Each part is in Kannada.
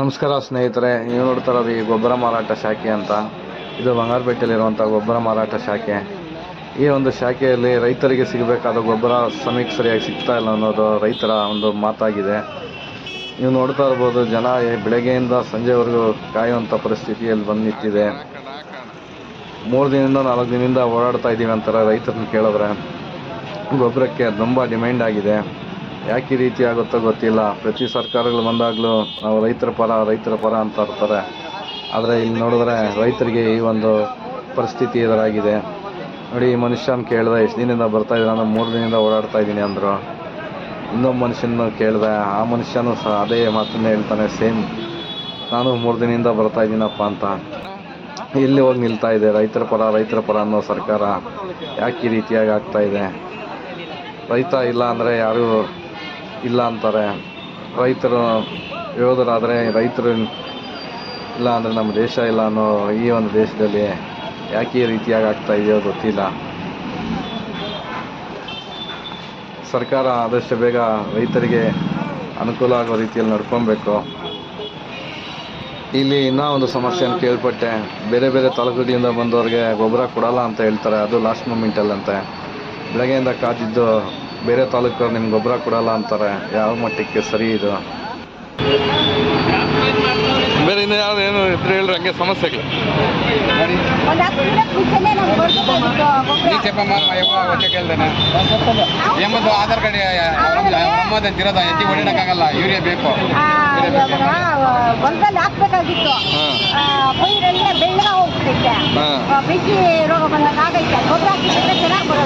ನಮಸ್ಕಾರ ಸ್ನೇಹಿತರೆ, ನೀವು ನೋಡ್ತಾ ಇರೋದು ಈ ಗೊಬ್ಬರ ಮಾರಾಟ ಶಾಖೆ ಅಂತ. ಇದು ಬಂಗಾರಪೇಟೆಯಲ್ಲಿರುವಂಥ ಗೊಬ್ಬರ ಮಾರಾಟ ಶಾಖೆ. ಈ ಒಂದು ಶಾಖೆಯಲ್ಲಿ ರೈತರಿಗೆ ಸಿಗಬೇಕಾದ ಗೊಬ್ಬರ ಸಮಯಕ್ಕೆ ಸರಿಯಾಗಿ ಸಿಗ್ತಾ ಇಲ್ಲ ಅನ್ನೋದು ರೈತರ ಒಂದು ಮಾತಾಗಿದೆ. ನೀವು ನೋಡ್ತಾ ಇರ್ಬೋದು, ಜನ ಬೆಳಗ್ಗೆಯಿಂದ ಸಂಜೆವರೆಗೂ ಕಾಯುವಂಥ ಪರಿಸ್ಥಿತಿಯಲ್ಲಿ ಬಂದು ನಿಂತಿದೆ ಮೂರು ದಿನದಿಂದ ನಾಲ್ಕು ದಿನದಿಂದ ಓಡಾಡ್ತಾ ಇದ್ದೀವಿ ಅಂತಾರೆ ರೈತರನ್ನ ಕೇಳಿದ್ರೆ. ಗೊಬ್ಬರಕ್ಕೆ ತುಂಬ ಡಿಮ್ಯಾಂಡ್ ಆಗಿದೆ. ಯಾಕೆ ಈ ರೀತಿ ಆಗುತ್ತೋ ಗೊತ್ತಿಲ್ಲ. ಪ್ರತಿ ಸರ್ಕಾರಗಳು ಬಂದಾಗಲೂ ನಾವು ರೈತರ ಪರ ರೈತರ ಪರ ಅಂತ ಇರ್ತಾರೆ ಆದರೆ ಇಲ್ಲಿ ನೋಡಿದ್ರೆ ರೈತರಿಗೆ ಈ ಒಂದು ಪರಿಸ್ಥಿತಿ ಎದುರಾಗಿದೆ. ನೋಡಿ, ಈ ಮನುಷ್ಯನ ಕೇಳಿದೆ ಎಷ್ಟು ದಿನದಿಂದ ಬರ್ತಾ ಇದ್ದೀನಿ ನಾನು ಮೂರು ದಿನದಿಂದ ಓಡಾಡ್ತಾ ಇದ್ದೀನಿ ಅಂದರು. ಇನ್ನೊಬ್ಬ ಮನುಷ್ಯನ ಕೇಳಿದೆ ಆ ಮನುಷ್ಯನೂ ಸಹ ಅದೇ ಮಾತನ್ನೇ ಹೇಳ್ತಾನೆ, ಸೇಮ್. ನಾನು ಮೂರು ದಿನದಿಂದ ಬರ್ತಾ ಇದ್ದೀನಪ್ಪ ಅಂತ. ಇಲ್ಲಿ ಹೋಗಿ ನಿಲ್ತಾ ಇದೆ? ರೈತರ ಪರ ರೈತರ ಪರ ಅನ್ನೋ ಸರ್ಕಾರ ಯಾಕೆ ಈ ರೀತಿಯಾಗಿ ಆಗ್ತಾ ಇದೆ? ರೈತ ಇಲ್ಲ ಅಂದರೆ ಯಾರು ಇಲ್ಲ ಅಂತಾರೆ. ರೈತರು ಯೋಧರಾದರೆ ರೈತರು ಇಲ್ಲ ಅಂದರೆ ನಮ್ಮ ದೇಶ ಇಲ್ಲ ಅನ್ನೋ ಈ ಒಂದು ದೇಶದಲ್ಲಿ ಯಾಕೆ ಈ ರೀತಿಯಾಗಿ ಆಗ್ತಾ ಇದೆಯೋ ಗೊತ್ತಿಲ್ಲ. ಸರ್ಕಾರ ಆದಷ್ಟು ಬೇಗ ರೈತರಿಗೆ ಅನುಕೂಲ ಆಗೋ ರೀತಿಯಲ್ಲಿ ನಡ್ಕೊಬೇಕು. ಇಲ್ಲಿ ಇನ್ನೂ ಒಂದು ಸಮಸ್ಯೆಯನ್ನು ಕೇಳ್ಪಟ್ಟೆ. ಬೇರೆ ಬೇರೆ ತಾಲೂಕುಗಳಿಂದ ಬಂದವ್ರಿಗೆ ಗೊಬ್ಬರ ಕೊಡಲ್ಲ ಅಂತ ಹೇಳ್ತಾರೆ. ಅದು ಲಾಸ್ಟ್ ಮೂಮೆಂಟಲ್ಲಂತೆ ಬೆಳಗ್ಗೆಯಿಂದ ಕಾದಿದ್ದು ಬೇರೆ ತಾಲೂಕವ್ರು ನಿಮ್ಗೆ ಗೊಬ್ಬರ ಕೊಡಲ್ಲ ಅಂತಾರೆ ಯಾವ ಮಟ್ಟಕ್ಕೆ ಸರಿ ಇದು? ಬೇರೆ ಇನ್ನು ಯಾವ್ದು ಏನು ಇದ್ರೆ ಹೇಳಿದ್ರೆ ಹಂಗೆ ಸಮಸ್ಯೆ ಏಮದು ಆಧಾರ್ ಕಾರ್ಡ್ ನಮ್ಮದಂತ ಇರೋದ ಎತ್ತಿ ಹೊಡಿಯಕ್ಕಾಗಲ್ಲ ಯೂರಿಯಾ ಬೇಕು. ಹಾಕ್ಬೇಕಾಗಿತ್ತು. ಪೈರಲ್ಲೇ ಬೆಳ್ಳ ರೋಗ ಬಂದಾಗ ಆಗೈತೆ. ಗೊಬ್ಬರ ಹಾಕಿದ್ರೆ ಚೆನ್ನಾಗಿ ಬರೋದು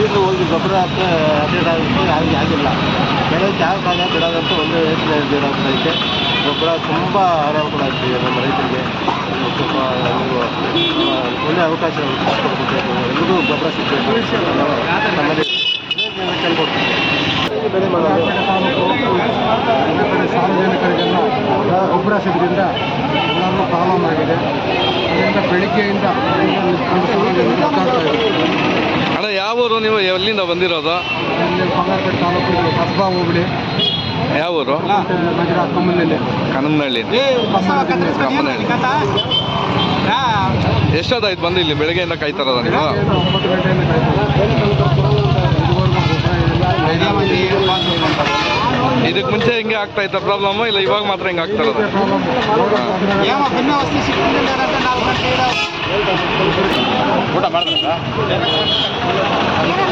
ಈಗಲೂ ಹೋಗಿ ಗೊಬ್ಬರ ಹಾಕಿ ಅಪ್ಡೇಟ್ ಆಗುತ್ತೆ ಹಾಗೆ ಆಗಿಲ್ಲ. ಬೆಳಗ್ಗೆ ಯಾವ ಕಾಲ ಬಿಡೋದಂತ ಒಂದು ಯೋಚನೆ ಇರೋದೈತೆ ಗೊಬ್ಬರ ತುಂಬ ಅನಾನುಕೂಲ ಆಗ್ತಿದೆ ನಮ್ಮ ರೈತರಿಗೆ. ಸ್ವಲ್ಪ ಒಳ್ಳೆಯ ಅವಕಾಶ ಕೊಡಬೇಕು ಎಲ್ರಿಗೂ ಗೊಬ್ಬರ ಸಿಗಬೇಕು. ನಮ್ಮಲ್ಲಿ ಬೆಳೆ ಮಾಡೋದು. ಸಾರ್ವಜನಿಕರಿಗೆಲ್ಲ ಗೊಬ್ಬರ ಸಿಗೋದ್ರಿಂದ ಎಲ್ಲರಿಗೂ ಪ್ರಾಬ್ಲಮ್ ಆಗಿದೆ. ಅದರಿಂದ ಬೆಳಿಗ್ಗೆಯಿಂದ ನಿಂತ್ಕೊಂಡು ನೀವು ಎಲ್ಲಿಂದ ಬಂದಿರೋದು? ಹೋಗ್ಬಿಡಿ ಬಂಗಾರಪೇಟೆ ತಾಲೂಕು ಇದು ಕಸ್ಬಾ ಹೋಬಳಿ. ಯಾವ ಊರು? ಕನಮನಹಳ್ಳಿ ಕಮ್ಮನಹಳ್ಳಿ ಎಷ್ಟೊತ್ತಾಯ್ತು ಬಂದು ಇಲ್ಲಿ ಬೆಳಗ್ಗೆಯಿಂದ ಕೈ ಇರೋದ ನೀವು? ಇದಕ್ಕೆ ಮುಂಚೆ ಹಿಂಗೆ ಆಗ್ತಾ ಇತ್ತ ಪ್ರಾಬ್ಲಮ್ ಇಲ್ಲ ಇವಾಗ ಮಾತ್ರ ಹಿಂಗೆ ಆಗ್ತಾ ಇರೋದು? ಊಟ ಮಾಡಿದ್ರ